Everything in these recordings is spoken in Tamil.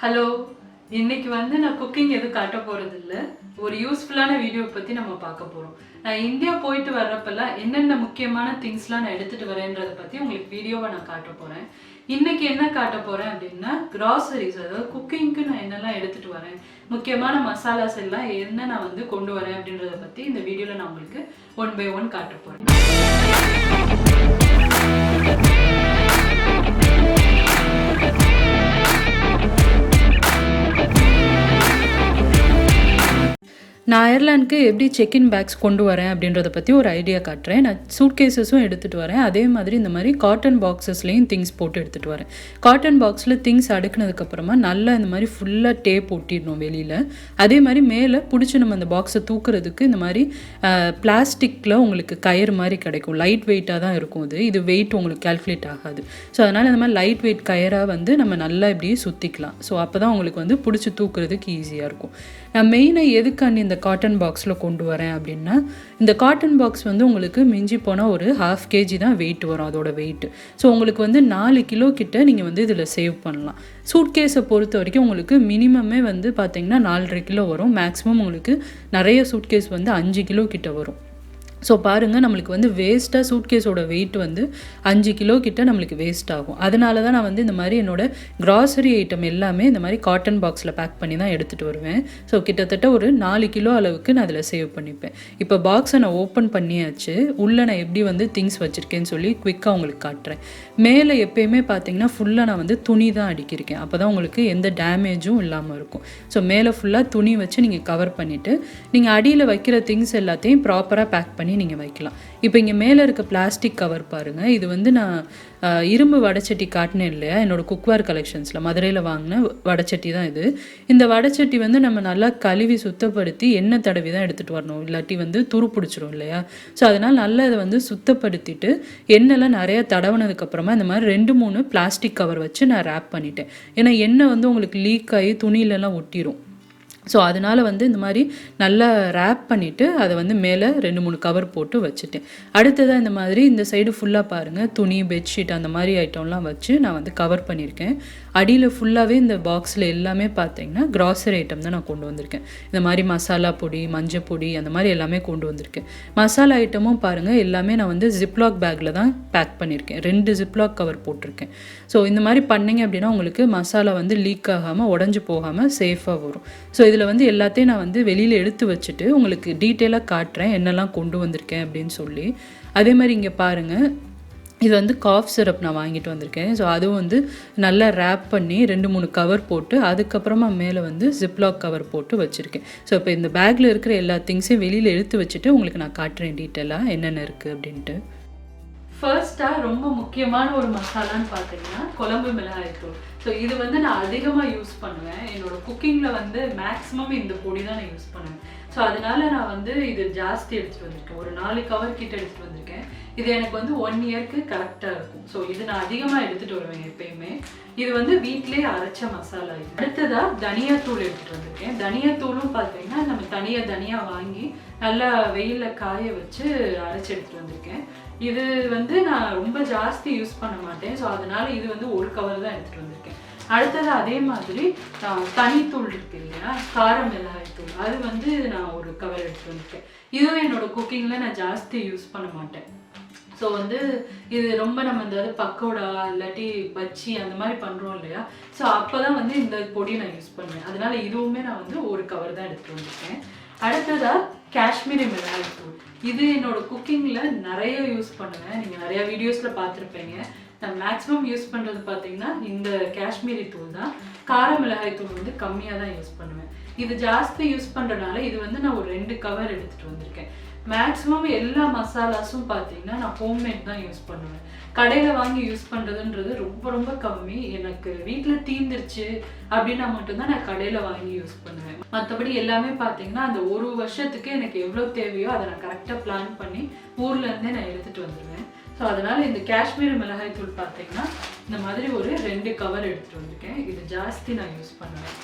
ஹலோ இன்னைக்கு வந்து நான் குக்கிங் எதுவும் காட்ட போகிறதில்ல ஒரு யூஸ்ஃபுல்லான வீடியோ பற்றி நம்ம பார்க்க போகிறோம் நான் இந்தியா போயிட்டு வர்றப்பெல்லாம் என்னென்ன முக்கியமான திங்ஸ்லாம் நான் எடுத்துகிட்டு வரேன்றதை பற்றி உங்களுக்கு வீடியோவை நான் காட்ட போகிறேன் இன்னைக்கு என்ன காட்ட போகிறேன் அப்படின்னா கிராசரிஸ் அதாவது குக்கிங்க்கு நான் என்னெல்லாம் எடுத்துகிட்டு வரேன் முக்கியமான மசாலாஸ் எல்லாம் என்ன நான் வந்து கொண்டு வரேன் அப்படின்றத பற்றி இந்த வீடியோவில் நான் உங்களுக்கு ஒன் பை ஒன் காட்ட போகிறேன் நான் அயர்லாந்துக்கு எப்படி செக்இன் பேக்ஸ் கொண்டு வரேன் அப்படின்றத பற்றி ஒரு ஐடியா காட்டுறேன். நான் சூட் கேசஸும் எடுத்துகிட்டு வரேன். அதே மாதிரி இந்த மாதிரி காட்டன் பாக்ஸஸ்லேயும் திங்ஸ் போட்டு எடுத்துகிட்டு வரேன். காட்டன் பாக்ஸில் திங்ஸ் அடுக்குனதுக்கப்புறமா நல்லா இந்த மாதிரி ஃபுல்லாக டேப் ஒட்டிடணும் வெளியில். அதே மாதிரி மேலே பிடிச்சி நம்ம அந்த பாக்ஸை தூக்குறதுக்கு இந்த மாதிரி பிளாஸ்டிக்கில் உங்களுக்கு கயிறு மாதிரி கிடைக்கும். லைட் வெயிட்டாக தான் இருக்கும் இது இது வெயிட் உங்களுக்கு கால்குலேட் ஆகாது. ஸோ அதனால் இந்த மாதிரி லைட் வெயிட் கயராக வந்து நம்ம நல்லா இப்படியே சுற்றிக்கலாம் ஸோ அப்போ தான் உங்களுக்கு வந்து பிடிச்சி தூக்குறதுக்கு ஈஸியாக இருக்கும். நான் மெயினாக எதுக்காண்டி இந்த காட்டன் பாக்ஸில் கொண்டு வரேன் அப்படின்னா இந்த காட்டன் பாக்ஸ் வந்து உங்களுக்கு மிஞ்சி போனால் ஒரு ஹாஃப் கேஜி தான் வெயிட் வரும் அதோட வெயிட் ஸோ உங்களுக்கு வந்து நாலு கிலோ கிட்ட நீங்கள் வந்து இதில் சேவ் பண்ணலாம். சூட் கேஸை பொறுத்த வரைக்கும் உங்களுக்கு மினிமமே வந்து பார்த்தீங்கன்னா நாலரை கிலோ வரும். மேக்ஸிமம் உங்களுக்கு நிறைய சூட் கேஸ் வந்து அஞ்சு கிலோ கிட்ட வரும். ஸோ பாருங்கள் நம்மளுக்கு வந்து வேஸ்ட்டாக சூட்கேஸோட வெயிட் வந்து அஞ்சு கிலோ கிட்ட நம்மளுக்கு வேஸ்ட் ஆகும். அதனால தான் நான் வந்து இந்த மாதிரி என்னோட கிராசரி ஐட்டம் எல்லாமே இந்த மாதிரி காட்டன் பாக்ஸில் பேக் பண்ணி தான் எடுத்துகிட்டு வருவேன். ஸோ கிட்டத்தட்ட ஒரு நாலு கிலோ அளவுக்கு நான் அதில் சேவ் பண்ணிப்பேன். இப்போ பாக்ஸை நான் ஓப்பன் பண்ணியாச்சு. உள்ளே நான் எப்படி வந்து திங்ஸ் வச்சுருக்கேன்னு சொல்லி குவிக்காக உங்களுக்கு காட்டுறேன். மேலே எப்பயுமே பார்த்தீங்கன்னா ஃபுல்லாக நான் வந்து துணி தான் அடிக்கிருக்கேன் அப்போ தான் உங்களுக்கு எந்த டேமேஜும் இல்லாமல் இருக்கும். ஸோ மேலே ஃபுல்லாக துணி வச்சு நீங்கள் கவர் பண்ணிவிட்டு நீங்கள் அடியில் வைக்கிற திங்ஸ் எல்லாத்தையும் ப்ராப்பராக பேக் பண்ணி நீங்கள் வைக்கலாம். இப்போ இங்கே மேலே இருக்க பிளாஸ்டிக் கவர் பாருங்கள் இது வந்து நான் இரும்பு வடச்சட்டி காட்டினேன் இல்லையா? என்னோடய குக்வேர் கலெக்ஷன்ஸில் மதுரையில் வாங்கின வடச்சட்டி தான் இது. இந்த வடச்சட்டி வந்து நம்ம நல்லா கழுவி சுத்தப்படுத்தி எண்ணெய் தடவி தான் எடுத்துகிட்டு வரணும். இல்லாட்டி வந்து துரு பிடிச்சிரும் இல்லையா? ஸோ அதனால் நல்லா இதை வந்து சுத்தப்படுத்திட்டு எண்ணெய்லாம் நிறைய தடவுனதுக்கப்புறமா இந்த மாதிரி ரெண்டு மூணு பிளாஸ்டிக் கவர் வச்சு நான் ரேப் பண்ணிட்டேன். ஏன்னா எண்ணெய் வந்து உங்களுக்கு லீக் ஆகி துணியிலலாம் ஒட்டிடும் ஸோ அதனால் வந்து இந்த மாதிரி நல்லா ரேப் பண்ணிவிட்டு அதை வந்து மேலே ரெண்டு மூணு கவர் போட்டு வச்சுட்டேன். அடுத்ததாக இந்த மாதிரி இந்த சைடு ஃபுல்லாக பாருங்கள் துணி பெட்ஷீட் அந்த மாதிரி ஐட்டம்லாம் வச்சு நான் வந்து கவர் பண்ணியிருக்கேன். அடியில் ஃபுல்லாகவே இந்த பாக்ஸில் எல்லாமே பார்த்தீங்கன்னா க்ராசரி ஐட்டம் தான் நான் கொண்டு வந்திருக்கேன். இந்த மாதிரி மசாலா பொடி மஞ்சள் பொடி அந்த மாதிரி எல்லாமே கொண்டு வந்திருக்கேன். மசாலா ஐட்டமும் பாருங்கள் எல்லாமே நான் வந்து ஜிப்லாக் பேக்கில் தான் பேக் பண்ணியிருக்கேன் ரெண்டு ஜிப்லாக் கவர் போட்டிருக்கேன். ஸோ இந்த மாதிரி பண்ணிங்க அப்படின்னா உங்களுக்கு மசாலா வந்து லீக் ஆகாமல் உடஞ்சி போகாமல் சேஃபாக வரும். ஸோ இதில் வந்து எல்லாத்தையும் நான் வந்து வெளியில் எடுத்து வச்சுட்டு உங்களுக்கு டீட்டெயிலாக காட்டுறேன் என்னெல்லாம் கொண்டு வந்திருக்கேன் அப்படின்னு சொல்லி. அதே மாதிரி இங்கே பாருங்கள் இது வந்து காஃப் சிரப் நான் வாங்கிட்டு வந்திருக்கேன். ஸோ அதுவும் வந்து நல்லா ரேப் பண்ணி ரெண்டு மூணு கவர் போட்டு அதுக்கப்புறமா மேலே வந்து ஜிப்லாக் கவர் போட்டு வச்சுருக்கேன். ஸோ இப்போ இந்த பேக்கில் இருக்கிற எல்லா திங்ஸையும் வெளியில் எடுத்து வச்சுட்டு உங்களுக்கு நான் காட்டுறேன் டீட்டெயிலாக என்னென்ன இருக்குது அப்படின்ட்டு. ஃபர்ஸ்ட்டாக ரொம்ப முக்கியமான ஒரு மசாலான்னு பார்த்தீங்கன்னா குழம்பு மிளகாய் தூள். ஸோ இது வந்து நான் அதிகமாக யூஸ் பண்ணுவேன். என்னோடய குக்கிங்கில் வந்து மேக்ஸிமம் இந்த பொடி தான் நான் யூஸ் பண்ணுவேன். ஸோ அதனால் நான் வந்து இது ஜாஸ்தி எடுத்துகிட்டு வந்திருக்கேன். ஒரு நாலு கவர் கிட்ட எடுத்துகிட்டு வந்திருக்கேன். இது எனக்கு வந்து ஒன் இயர்க்கு கரெக்டாக இருக்கும். ஸோ இது நான் அதிகமாக எடுத்துகிட்டு வருவேன் எப்பயுமே. இது வந்து வீட்டிலே அரைச்ச மசாலா இது. அடுத்ததா தனியாத்தூள் எடுத்துகிட்டு வந்திருக்கேன். தனியாத்தூளும் பார்த்தீங்கன்னா நம்ம தனியாக தனியாக வாங்கி நல்லா வெயிலில் காய வச்சு அரைச்சி எடுத்துகிட்டு வந்திருக்கேன். இது வந்து நான் ரொம்ப ஜாஸ்தி யூஸ் பண்ண மாட்டேன். ஸோ அதனால இது வந்து ஒரு கவர் தான் எடுத்துகிட்டு வந்திருக்கேன். அடுத்தது அதே மாதிரி தனித்தூள் இருக்கு இல்லையா? கார மிளகாய்த்தூள் அது வந்து நான் ஒரு கவர் எடுத்துட்டு வந்திருக்கேன். இதுவும் என்னோட குக்கிங்கில் நான் ஜாஸ்தி யூஸ் பண்ண மாட்டேன். ஸோ வந்து இது ரொம்ப நம்ம இந்த பக்கோடா இல்லாட்டி பச்சி அந்த மாதிரி பண்ணுறோம் இல்லையா? ஸோ அப்போ தான் வந்து இந்த பொடியை நான் யூஸ் பண்ணுவேன். அதனால இதுவுமே நான் வந்து ஒரு கவர் தான் எடுத்து வந்திருக்கேன் அடுத்ததாக காஷ்மீரி மிளகாய் தூள். இது என்னோட குக்கிங்கில் நிறைய யூஸ் பண்ணுவேன். நீங்கள் நிறையா வீடியோஸில் பார்த்துருப்பீங்க. நான் மேக்ஸிமம் யூஸ் பண்ணுறது பார்த்தீங்கன்னா இந்த காஷ்மீரி தூள் தான். கார மிளகாய் தூள் வந்து கம்மியாக தான் யூஸ் பண்ணுவேன். இது ஜாஸ்தி யூஸ் பண்ணுறனால இது வந்து நான் ஒரு ரெண்டு கவர் எடுத்துகிட்டு வந்திருக்கேன். மேக்ஸிமம் எல்லா மசாலாஸும் பார்த்தீங்கன்னா நான் ஹோம்மேட் தான் யூஸ் பண்ணுவேன். கடையில் வாங்கி யூஸ் பண்ணுறதுன்றது ரொம்ப ரொம்ப கம்மி. எனக்கு வீட்டில் தீந்துருச்சு அப்படின்னா மட்டும்தான் நான் கடையில் வாங்கி யூஸ் பண்ணுவேன். மற்றபடி எல்லாமே பார்த்தீங்கன்னா அந்த ஒரு வருஷத்துக்கு எனக்கு எவ்வளோ தேவையோ அதை நான் கரெக்டாக பிளான் பண்ணி ஊர்லேருந்தே நான் எடுத்துகிட்டு வந்துடுவேன் ஸோ அதனால் இந்த காஷ்மீர் மிளகாய் தூள் பார்த்தீங்கன்னா இந்த மாதிரி ஒரு ரெண்டு கவர் எடுத்துகிட்டு வந்திருக்கேன். இது ஜாஸ்தி நான் யூஸ் பண்ணுவேன்.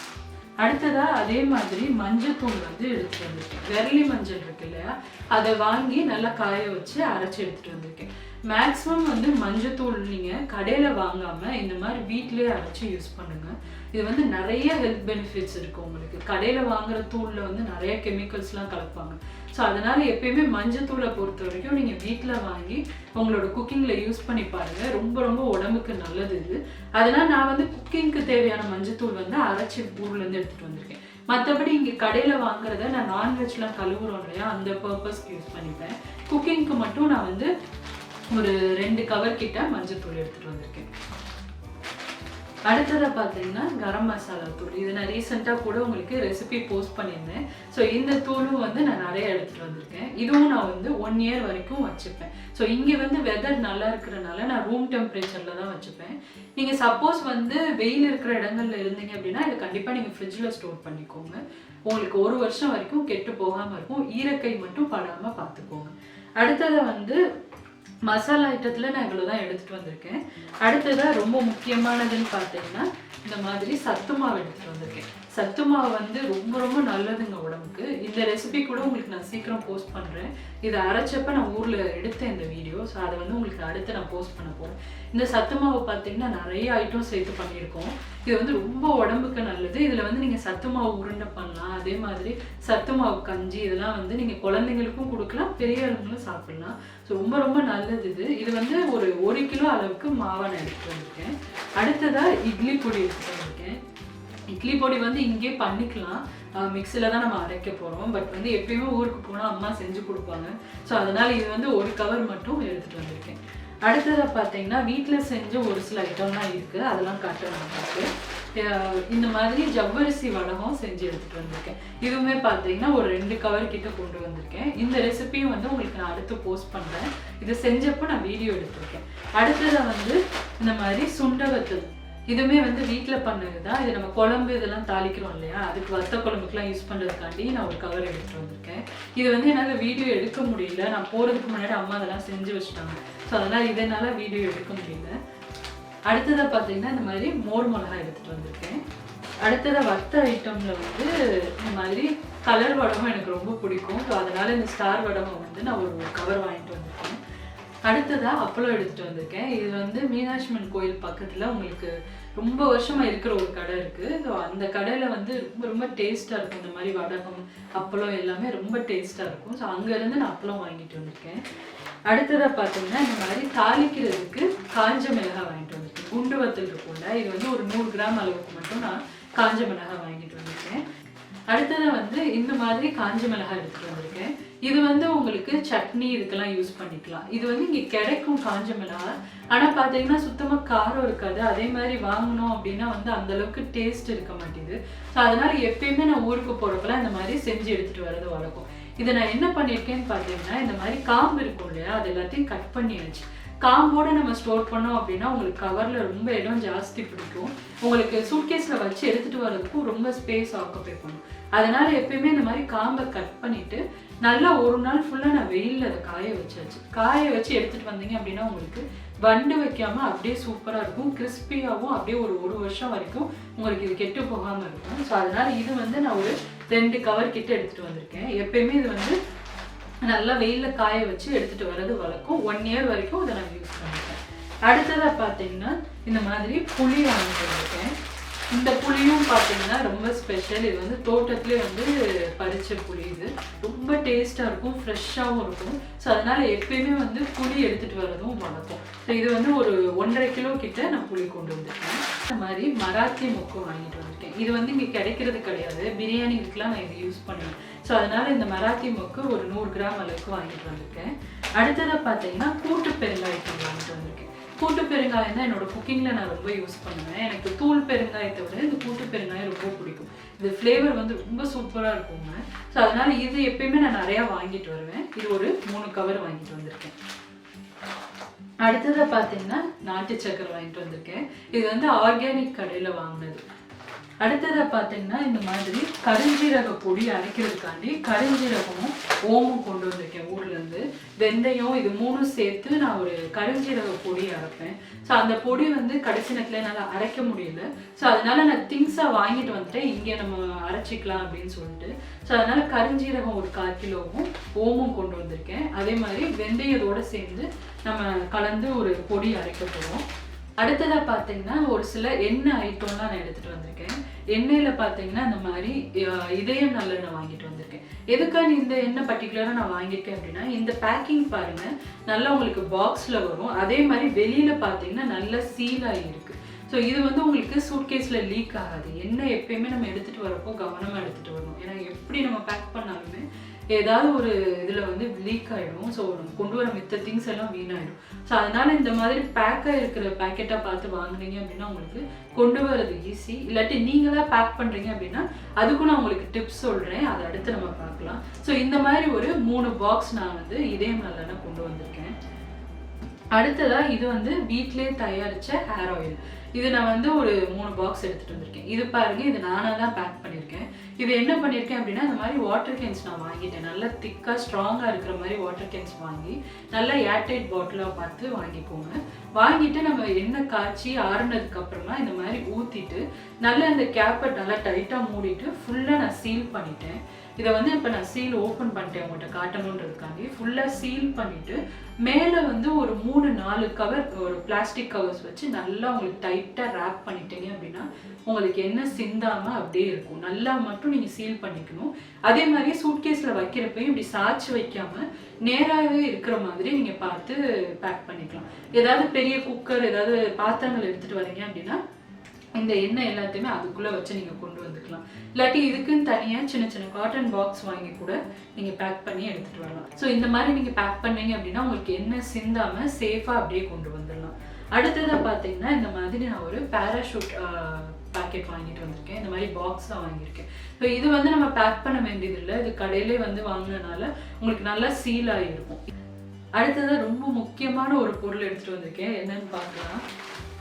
அடுத்ததா அதே மாதிரி மஞ்சத்தூள் வந்து எடுத்துட்டு வந்திருக்கேன். வெரலி மஞ்சள் இருக்கு இல்லையா? அதை வாங்கி நல்லா காய வச்சு அரைச்சி எடுத்துட்டு வந்திருக்கேன். மேக்ஸிமம் வந்து மஞ்சத்தூள் நீங்கள் கடையில் வாங்காமல் இந்த மாதிரி வீட்டிலேயே அரைச்சி யூஸ் பண்ணுங்கள் இது வந்து நிறைய ஹெல்த் பெனிஃபிட்ஸ் இருக்குது உங்களுக்கு. கடையில் வாங்குற தூளில் வந்து நிறைய கெமிக்கல்ஸ்லாம் கலப்பாங்க. ஸோ அதனால் எப்பயுமே மஞ்சத்தூளை பொறுத்த வரைக்கும் நீங்கள் வீட்டில் வாங்கி உங்களோட குக்கிங்கில் யூஸ் பண்ணி பாருங்கள் ரொம்ப ரொம்ப உடம்புக்கு நல்லது இது. அதனால் நான் வந்து குக்கிங்க்கு தேவையான மஞ்சத்தூள் வந்து அரைச்சி ஊர்லேருந்து எடுத்துகிட்டு வந்திருக்கேன். மற்றபடி இங்கே கடையில் வாங்குறத நான் நான்வெஜ்லாம் கழுவுறோம் இல்லையா? அந்த பர்பஸ்க்கு யூஸ் பண்ணிப்பேன். குக்கிங்க்கு மட்டும் நான் வந்து ஒரு ரெண்டு கவர் கிட்ட மஞ்சத்தூள் எடுத்துகிட்டு வந்திருக்கேன். அடுத்ததாக பார்த்தீங்கன்னா கரம் மசாலா தூள். இது நான் ரீசெண்டாக கூட உங்களுக்கு ரெசிபி போஸ்ட் பண்ணியிருந்தேன். ஸோ இந்த தூளும் வந்து நான் நிறைய எடுத்துகிட்டு வந்திருக்கேன். இதுவும் நான் வந்து ஒன் இயர் வரைக்கும் வச்சுப்பேன். ஸோ இங்கே வந்து வெதர் நல்லா இருக்கிறனால நான் ரூம் டெம்பரேச்சரில் தான் வச்சுப்பேன். நீங்கள் சப்போஸ் வந்து வெயில் இருக்கிற இடங்கள்ல இருந்தீங்க அப்படின்னா இதை கண்டிப்பாக நீங்கள் ஃப்ரிட்ஜில் ஸ்டோர் பண்ணிக்கோங்க. உங்களுக்கு ஒரு வருஷம் வரைக்கும் கெட்டு போகாமல் இருக்கும். ஈரக்கை மட்டும் படாமல் பார்த்துக்கோங்க. அடுத்ததை வந்து மசாலா ஐட்டத்தில் நான் இவ்வளோ தான் எடுத்துகிட்டு வந்திருக்கேன். அடுத்ததாக ரொம்ப முக்கியமானதுன்னு பார்த்தீங்கன்னா இந்த மாதிரி சத்து மாவு எடுத்துகிட்டு வந்திருக்கேன். சத்து மாவு வந்து ரொம்ப ரொம்ப நல்லதுங்க உடம்புக்கு. இந்த ரெசிபி கூட உங்களுக்கு நான் சீக்கிரம் போஸ்ட் பண்ணுறேன் இதை அரைச்சப்ப நான் ஊரில் எடுத்தேன் இந்த வீடியோ ஸோ அதை வந்து உங்களுக்கு அடுத்து நான் போஸ்ட் பண்ண போகிறேன் இந்த சத்து மாவு பார்த்தீங்கன்னா நிறைய ஐட்டம் சேர்த்து பண்ணியிருக்கோம். இது வந்து ரொம்ப உடம்புக்கு நல்லது. இதில் வந்து நீங்கள் சத்து மாவு உருண்டை பண்ணலாம். அதே மாதிரி சத்து மாவு கஞ்சி இதெல்லாம் வந்து நீங்கள் குழந்தைங்களுக்கும் கொடுக்கலாம். பெரியவங்களும் சாப்பிடலாம். ஸோ ரொம்ப ரொம்ப நல்லது இது. இது வந்து ஒரு ஒரு கிலோ அளவுக்கு மாவை நான் எடுத்து வந்திருக்கேன். அடுத்ததாக இட்லி பொடி எடுத்துட்டு வந்திருக்கேன் இட்லி பொடி வந்து இங்கே பண்ணிக்கலாம். மிக்சியில் தான் நம்ம அரைக்க போகிறோம் பட் வந்து எப்பயுமே ஊருக்கு போனால் அம்மா செஞ்சு கொடுப்பாங்க. ஸோ அதனால் இது வந்து ஒரு கவர் மட்டும் எடுத்துகிட்டு வந்திருக்கேன். அடுத்ததாக பார்த்தீங்கன்னா வீட்டில் செஞ்ச ஒரு சில ஐட்டம்லாம் இருக்குது அதெல்லாம் காட்டுறேன் நமக்கு இந்த மாதிரி ஜவ்வரிசி வடகம் செஞ்சு எடுத்துகிட்டு வந்திருக்கேன். இதுவுமே பார்த்தீங்கன்னா ஒரு ரெண்டு கவர் கிட்ட கொண்டு வந்திருக்கேன். இந்த ரெசிபியும் வந்து உங்களுக்கு நான் அடுத்து போஸ்ட் பண்ணுறேன் இதை செஞ்சப்போ நான் வீடியோ எடுத்திருக்கேன். அடுத்ததை வந்து இந்த மாதிரி சுண்டவத்தல். இதுவுமே வந்து வீட்டில் பண்ணது தான் இது நம்ம குழம்பு இதெல்லாம் தாளிக்கிறோம் இல்லையா? அதுக்கு வத்த குழம்புக்குலாம் யூஸ் பண்ணுறதுக்காண்டி நான் ஒரு கவர் எடுத்துகிட்டு வந்திருக்கேன். இது வந்து என்னால் வீடியோ எடுக்க முடியல. நான் போகிறதுக்கு முன்னாடி அம்மா அதெல்லாம் செஞ்சு வச்சுட்டாங்க. ஸோ அதனால் இதனால் வீடியோ எடுக்க முடியல. அடுத்ததாக பார்த்தீங்கன்னா இந்த மாதிரி மோர் மிளகாய் எடுத்துகிட்டு வந்திருக்கேன். அடுத்ததாக வத்த ஐட்டமில் வந்து இந்த மாதிரி கலர் வடகம் எனக்கு ரொம்ப பிடிக்கும். ஸோ அதனால் இந்த ஸ்டார் வடகம் வந்து நான் ஒரு கவர் வாங்கிட்டு வந்திருக்கேன். அடுத்ததாக அப்பளம் எடுத்துகிட்டு வந்திருக்கேன். இது வந்து மீனாட்சிமன் கோயில் பக்கத்தில் உங்களுக்கு ரொம்ப வருஷமாக இருக்கிற ஒரு கடை இருக்குது ஸோ அந்த கடையில் வந்து ரொம்ப ரொம்ப டேஸ்ட்டாக இருக்கும். இந்த மாதிரி வடகம் அப்பளம் எல்லாமே ரொம்ப டேஸ்ட்டாக இருக்கும். ஸோ அங்கேருந்து நான் அப்பளம் வாங்கிட்டு வந்திருக்கேன். அடுத்ததாக பார்த்தீங்கன்னா இந்த மாதிரி தாளிக்கிறதுக்கு காஞ்ச மிளகாய் வாங்கிட்டு வந்திருக்கேன். குண்டு வத்தல் இருக்கும்ல இது வந்து ஒரு நூறு கிராம் அளவுக்கு மட்டும் நான் காஞ்ச மிளகாய் வாங்கிட்டு வந்திருக்கேன். அடுத்ததாக வந்து இந்த மாதிரி காஞ்ச மிளகாய் எடுத்துகிட்டு வந்திருக்கேன். இது வந்து உங்களுக்கு சட்னி இதுக்கெல்லாம் யூஸ் பண்ணிக்கலாம். இது வந்து இங்கே கிடைக்கும் காஞ்ச மிளகாய் ஆனால் பார்த்தீங்கன்னா சுத்தமாக காரம் இருக்காது. அதே மாதிரி வாங்கினோம் அப்படின்னா வந்து அந்த அளவுக்கு டேஸ்ட் இருக்க மாட்டேங்குது. ஸோ அதனால எப்பயுமே நான் ஊருக்கு போகிறப்பெல்லாம் இந்த மாதிரி செஞ்சு எடுத்துகிட்டு வர்றது வழக்கம். இதை நான் என்ன பண்ணியிருக்கேன்னு பார்த்தீங்கன்னா இந்த மாதிரி காம்பு இருக்கும் இல்லையா அது எல்லாத்தையும் கட் பண்ணியாச்சு. காம்போட நம்ம ஸ்டோர் பண்ணோம் அப்படின்னா உங்களுக்கு கவரில் ரொம்ப இடம் ஜாஸ்தி பிடிக்கும். உங்களுக்கு சூட்கேஸில் வச்சு எடுத்துகிட்டு வர்றதுக்கும் ரொம்ப ஸ்பேஸ் ஆக்கப்பே பண்ணும். அதனால் எப்பயுமே இந்த மாதிரி காம்பை கட் பண்ணிவிட்டு நல்லா ஒரு நாள் ஃபுல்லாக நான் வெயிலில் அதை காய வச்சாச்சு. காய வச்சு எடுத்துகிட்டு வந்தீங்க அப்படின்னா உங்களுக்கு வண்டு வைக்காமல் அப்படியே சூப்பராக இருக்கும். கிறிஸ்பியாகவும் அப்படியே ஒரு ஒரு வருஷம் வரைக்கும் உங்களுக்கு இது கெட்டு போகாமல் இருக்கும். ஸோ அதனால் இது வந்து நான் ஒரு ரெண்டு கவர் கிட்ட எடுத்துகிட்டு வந்திருக்கேன். எப்பயுமே இது வந்து நல்லா வெயிலில் காய வச்சு எடுத்துகிட்டு வர்றது வழக்கம். ஒன் இயர் வரைக்கும் இதை நான் யூஸ் பண்ணிட்டேன். அடுத்ததாக பார்த்தீங்கன்னா இந்த மாதிரி புளி வாங்கிட்டு வந்திருக்கேன் இந்த புளியும் பார்த்தீங்கன்னா ரொம்ப ஸ்பெஷல் இது வந்து தோட்டத்துலேயே வந்து பறிச்ச புளி இது. ரொம்ப டேஸ்ட்டாக இருக்கும் ஃப்ரெஷ்ஷாகவும் இருக்கும். ஸோ அதனால் எப்பயுமே வந்து புளி எடுத்துகிட்டு வர்றதும் வழக்கம். ஸோ இது வந்து ஒரு ஒன்றரை கிலோ கிட்ட நான் புளி கொண்டு வந்திருக்கேன் இந்த மாதிரி மராத்தி மொக்கு வாங்கிட்டு வந்திருக்கேன். இது வந்து இங்கே கிடைக்கிறது கிடையாது. பிரியாணிக்கெலாம் நான் இது யூஸ் பண்ணுவேன் ஸோ அதனால் இந்த மராத்தி மொக்கு ஒரு நூறு கிராம் அளவுக்கு வாங்கிட்டு வந்திருக்கேன். அடுத்ததாக பார்த்தீங்கன்னா கூட்டு பெருங்காயத்தூள் வாங்கிட்டு வந்திருக்கேன். கூட்டு பெருங்காயம் தான் என்னோட குக்கிங்கில் நான் ரொம்ப யூஸ் பண்ணுவேன். எனக்கு தூள் பெருங்காயத்தை விட இந்த கூட்டு பெருங்காயம் ரொம்ப பிடிக்கும். இது ஃப்ளேவர் வந்து ரொம்ப சூப்பராக இருக்குங்க ஸோ அதனால் இது எப்பயுமே நான் நிறையா வாங்கிட்டு வருவேன். இது ஒரு மூணு கவர் வாங்கிட்டு வந்திருக்கேன். அடுத்ததாக பார்த்தீங்கன்னா நாட்டு சக்கரை வாங்கிட்டு வந்திருக்கேன். இது வந்து ஆர்கானிக் கடையில் வாங்கினது. அடுத்ததாக பார்த்தீங்கன்னா இந்த மாதிரி கருஞ்சீரக பொடி அரைக்கிறதுக்காண்டி கருஞ்சீரகமும் ஓமும் கொண்டு வந்திருக்கேன் ஊர்லேருந்து வெந்தயம் இது மூணும் சேர்த்து நான் ஒரு கருஞ்சீரக பொடி அரைப்பேன். ஸோ அந்த பொடி வந்து கடைசி நேரத்தில் என்னால் அரைக்க முடியல. ஸோ அதனால நான் திங்ஸாக வாங்கிட்டு வந்துட்டேன். இங்கே நம்ம அரைச்சிக்கலாம் அப்படின்னு சொல்லிட்டு. ஸோ அதனால கருஞ்சீரகம் ஒரு கால் கிலோவும் ஓமும் கொண்டு வந்திருக்கேன். அதே மாதிரி வெந்தயத்தோடு சேர்ந்து நம்ம கலந்து ஒரு பொடி அரைக்க போகிறோம் அடுத்ததாக பார்த்தீங்கன்னா ஒரு சில எண்ணெய் ஐட்டம்லாம் நான் எடுத்துகிட்டு வந்திருக்கேன். எண்ணெயில் பார்த்தீங்கன்னா இந்த மாதிரி இதயம் நல்லெண்ணெய் வாங்கிட்டு வந்திருக்கேன். எதுக்காக இந்த எண்ணெய் பர்டிகுலராக நான் வாங்கியிருக்கேன் அப்படின்னா இந்த பேக்கிங் பாருங்கள் நல்லா உங்களுக்கு பாக்ஸில் வரும். அதே மாதிரி வெளியில் பார்த்தீங்கன்னா நல்லா சீல் இருக்குது ஸோ இது வந்து உங்களுக்கு சூட்கேஸில் லீக் ஆகாது. எண்ணெய் எப்பயுமே நம்ம எடுத்துகிட்டு வரப்போ கவனமாக எடுத்துகிட்டு வரணும். ஏன்னா எப்படி நம்ம பேக் பண்ணாலுமே ஏதாவது ஒரு இதுல வந்து லீக் ஆகிடும் ஸோ நம்ம கொண்டு வர மித்த திங்ஸ் எல்லாம் வீணாயிடும். ஸோ அதனால இந்த மாதிரி பேக்காக இருக்கிற பேக்கெட்டாக பார்த்து வாங்குனீங்க அப்படின்னா உங்களுக்கு கொண்டு வரது ஈஸி இல்லாட்டி நீங்களா பேக் பண்றீங்க அப்படின்னா அதுக்கும் நான் உங்களுக்கு டிப்ஸ் சொல்றேன். அதை அடுத்து நம்ம பார்க்கலாம். ஸோ இந்த மாதிரி ஒரு மூணு பாக்ஸ் நான் வந்து இதே நல்லெண்ணெய் கொண்டு வந்திருக்கேன். அடுத்ததாக இது வந்து வீட்டிலே தயாரித்த ஹேர் ஆயில் இது நான் வந்து ஒரு மூணு பாக்ஸ் எடுத்துகிட்டு வந்திருக்கேன். இது பாருங்கள் இது நானாக தான் பேக் பண்ணியிருக்கேன். இது என்ன பண்ணியிருக்கேன் அப்படின்னா இந்த மாதிரி வாட்டர் கேன்ஸ் நான் வாங்கிட்டேன். நல்லா திக்காக ஸ்ட்ராங்காக இருக்கிற மாதிரி வாட்டர் கேன்ஸ் வாங்கி நல்லா ஏர்டைட் பாட்டிலாக பார்த்து வாங்கிக்கோங்க. வாங்கிட்டு நம்ம எண்ணெய் காய்ச்சி ஆறுனதுக்கு அப்புறமா இந்த மாதிரி ஊற்றிட்டு நல்லா இந்த கேப்பை நல்லா டைட்டாக மூடிட்டு ஃபுல்லாக நான் சீல் பண்ணிட்டேன். இதை வந்து இப்போ நான் சீல் ஓப்பன் பண்ணிட்டேன் உங்கள்கிட்ட காட்டணுன்றதுக்காண்டி. ஃபுல்லாக சீல் பண்ணிவிட்டு மேலே வந்து ஒரு மூணு நாலு கவர் ஒரு பிளாஸ்டிக் கவர்ஸ் வச்சு நல்லா உங்களுக்கு டைட்டாக ரேப் பண்ணிட்டீங்க அப்படின்னா உங்களுக்கு என்ன சிந்தாமல் அப்படியே இருக்கும். நல்லா மட்டும் நீங்கள் சீல் பண்ணிக்கணும். அதே மாதிரி சூட்கேஸில் வைக்கிறப்பையும் இப்படி சாய்ச்சி வைக்காமல் நேராகவே இருக்கிற மாதிரி நீங்கள் பார்த்து பேக் பண்ணிக்கலாம். ஏதாவது பெரிய குக்கர் ஏதாவது பாத்திரங்கள் எடுத்துகிட்டு வரீங்க அப்படின்னா இந்த எண்ணெய் எல்லாத்தையுமே அதுக்குள்ள வச்சு நீங்க கொண்டு வந்துக்கலாம். இல்லாட்டி இதுக்குன்னு தனியாக சின்ன சின்ன காட்டன் பாக்ஸ் வாங்கி கூட நீங்க பேக் பண்ணி எடுத்துட்டு வரலாம். ஸோ இந்த மாதிரி நீங்க பேக் பண்ணீங்க அப்படின்னா உங்களுக்கு எண்ணெய் சிந்தாம சேஃபாக அப்படியே கொண்டு வந்துடலாம். அடுத்ததாக பார்த்தீங்கன்னா இந்த மாதிரி நான் ஒரு பேராஷூட் பேக்கெட் வாங்கிட்டு வந்திருக்கேன். இந்த மாதிரி பாக்ஸ் தான் வாங்கியிருக்கேன். ஸோ இது வந்து நம்ம பேக் பண்ண வேண்டியது இல்லை. இது கடையிலே வந்து வாங்கினனால உங்களுக்கு நல்லா சீல் ஆகிருக்கும் அடுத்ததா ரொம்ப முக்கியமான ஒரு பொருள் எடுத்துட்டு வந்திருக்கேன். என்னன்னு பார்க்கலாம்.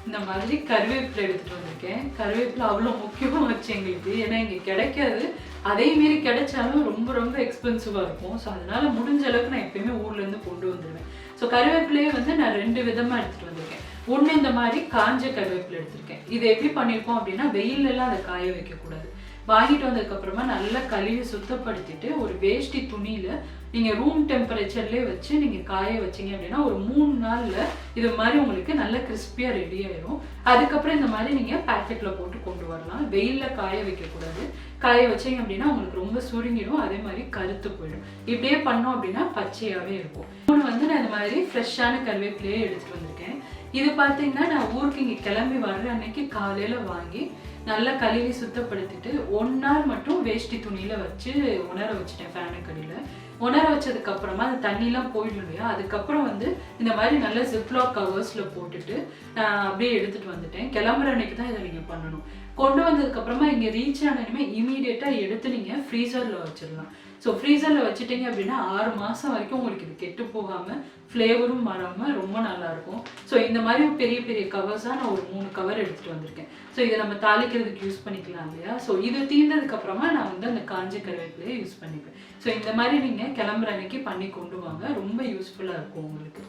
இந்த மாதிரி கருவேப்பிலை எடுத்துகிட்டு வந்திருக்கேன். கருவேப்பிலை அவ்வளோ முக்கியமாக வச்சு எங்களுக்கு. ஏன்னா இங்கே கிடைக்காது. அதே மாரி கிடைச்சாலும் ரொம்ப ரொம்ப எக்ஸ்பென்சிவாக இருக்கும். ஸோ அதனால் முடிஞ்ச அளவுக்கு நான் எப்பயுமே ஊர்லேருந்து கொண்டு வந்துடுவேன் ஸோ கருவேப்பிலையே வந்து நான் ரெண்டு விதமாக எடுத்துகிட்டு வந்திருக்கேன். ஒன்று இந்த மாதிரி காஞ்ச கருவேப்பிலை எடுத்திருக்கேன். இது எப்படி பண்ணியிருக்கோம் அப்படின்னா வெயில்ல அதை காய வைக்கக்கூடாது. வாங்கிட்டு வந்ததுக்கப்புறமா நல்லா கழுவி சுத்தப்படுத்திட்டு ஒரு வேஷ்டி துணியில நீங்கள் ரூம் டெம்பரேச்சர்லேயே வச்சு நீங்கள் காய வச்சிங்க அப்படின்னா ஒரு மூணு நாளில் இது மாதிரி உங்களுக்கு நல்ல கிறிஸ்பியாக ரெடி ஆயிரும் அதுக்கப்புறம் இந்த மாதிரி நீங்கள் பேக்கெட்டில் போட்டு கொண்டு வரலாம். வெயிலில் காய வைக்கக்கூடாது. காய வச்சிங்க அப்படின்னா உங்களுக்கு ரொம்ப சுருங்கிடும். அதே மாதிரி கருத்து போயிடும். இப்படியே பண்ணோம் அப்படின்னா பச்சையாகவே இருக்கும். இன்னொன்று வந்து நான் இந்த மாதிரி ஃப்ரெஷ்ஷான கருவேப்பிலையே எடுத்துகிட்டு வந்திருக்கேன். இது பார்த்தீங்கன்னா நான் ஊருக்கு இங்கே கிளம்பி வர்ற அன்னைக்கு காலையில வாங்கி நல்லா கழுவி சுத்தப்படுத்திட்டு ஒன் நாள் மட்டும் வேஷ்டி துணியில் வச்சு உணர வச்சுட்டேன் ஃபேனுக்கடியில் உணர வச்சதுக்கு அப்புறமா அந்த தண்ணிலாம் போயிடும் இல்லையா? அதுக்கப்புறம் வந்து இந்த மாதிரி நல்ல ஜிப்லாக் கவர்ஸில் போட்டுட்டு நான் அப்படியே எடுத்துட்டு வந்துட்டேன். கிளம்புற அன்னைக்கு தான் இதை நீங்க பண்ணணும். கொண்டு வந்ததுக்கு அப்புறமா இங்க ரீச் ஆனதுமே இமீடியட்டா எடுத்து நீங்க ஃப்ரீசர்ல வச்சிடலாம். ஸோ ஃப்ரீசரில் வச்சுட்டீங்க அப்படின்னா ஆறு மாதம் வரைக்கும் உங்களுக்கு இது கெட்டு போகாமல் ஃப்ளேவரும் மாறாமல் ரொம்ப நல்லாயிருக்கும் ஸோ இந்த மாதிரி பெரிய பெரிய கவர்ஸாக நான் ஒரு மூணு கவர் எடுத்துகிட்டு வந்திருக்கேன். ஸோ இதை நம்ம தாளிக்கிறதுக்கு யூஸ் பண்ணிக்கலாம் இல்லையா? ஸோ இது தீர்ந்ததுக்கப்புறமா நான் வந்து அந்த காஞ்ச கருவேப்பிலையை யூஸ் பண்ணிப்பேன். ஸோ இந்த மாதிரி நீங்கள் கிளம்புற அன்னைக்கு பண்ணி கொண்டு வாங்க. ரொம்ப யூஸ்ஃபுல்லாக இருக்கும் உங்களுக்கு.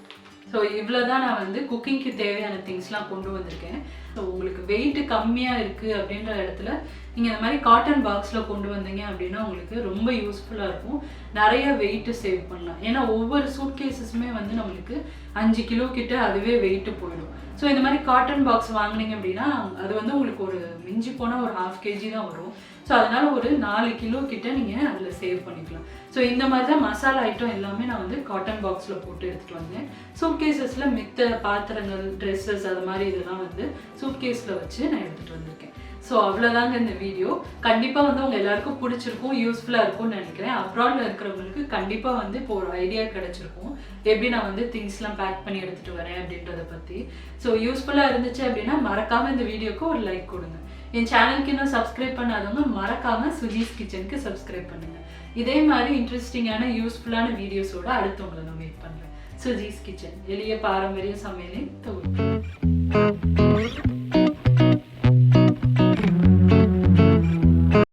ஸோ இவ்வளோ தான் நான் வந்து குக்கிங்க்கு தேவையான திங்ஸ்லாம் கொண்டு வந்திருக்கேன். ஸோ உங்களுக்கு வெயிட் கம்மியாக இருக்குது அப்படின்ற இடத்துல நீங்கள் இந்த மாதிரி காட்டன் பாக்ஸில் கொண்டு வந்தீங்க அப்படின்னா உங்களுக்கு ரொம்ப யூஸ்ஃபுல்லாக இருக்கும். நிறைய வெயிட்டு சேவ் பண்ணலாம். ஏன்னா ஒவ்வொரு சூட் கேஸஸுமே வந்து நம்மளுக்கு அஞ்சு கிலோ கிட்ட அதுவே வெயிட்டு போயிடும். ஸோ இந்த மாதிரி காட்டன் பாக்ஸ் வாங்குனீங்க அப்படின்னா அது வந்து உங்களுக்கு ஒரு மிஞ்சி போனால் ஒரு ஹாஃப் கேஜி தான் வரும். ஸோ அதனால ஒரு நாலு கிலோ கிட்ட நீங்கள் அதில் சேவ் பண்ணிக்கலாம். ஸோ இந்த மாதிரி தான் மசாலா ஐட்டம் எல்லாமே நான் வந்து காட்டன் பாக்ஸில் போட்டு எடுத்துகிட்டு வந்தேன். சூட் கேசஸில் மித்த பாத்திரங்கள் ட்ரெஸ்ஸஸ் அது மாதிரி இதெல்லாம் வந்து சூட் கேஸில் வச்சு நான் எடுத்துகிட்டு வந்திருக்கேன். ஸோ அவ்வளோதாங்க இந்த வீடியோ கண்டிப்பாக வந்து உங்கள் எல்லாருக்கும் பிடிச்சிருக்கும் யூஸ்ஃபுல்லாக இருக்கும்னு நினைக்கிறேன். அப்ராடில் இருக்கிறவங்களுக்கு கண்டிப்பாக வந்து இப்போ ஒரு ஐடியா கிடைச்சிருக்கும். எப்படி நான் வந்து திங்ஸ்லாம் பேக் பண்ணி எடுத்துகிட்டு வரேன் அப்படின்றத பற்றி ஸோ யூஸ்ஃபுல்லாக இருந்துச்சு அப்படின்னா மறக்காமல் இந்த வீடியோக்கு ஒரு லைக் கொடுங்க. என் சேனலுக்கு இன்னும் சப்ஸ்கிரைப் பண்ணாதவங்க மறக்காமல் சுஜீஸ் கிச்சனுக்கு சப்ஸ்கிரைப் பண்ணுங்க. இதே மாதிரி இன்ட்ரெஸ்டிங்கான யூஸ்ஃபுல்லான வீடியோஸோட அடுத்து உங்களை நான் மீட் பண்ணுறேன் சுஜீஸ் கிச்சன் எளிய பாரம்பரிய சமையலின் தொகுப்பு.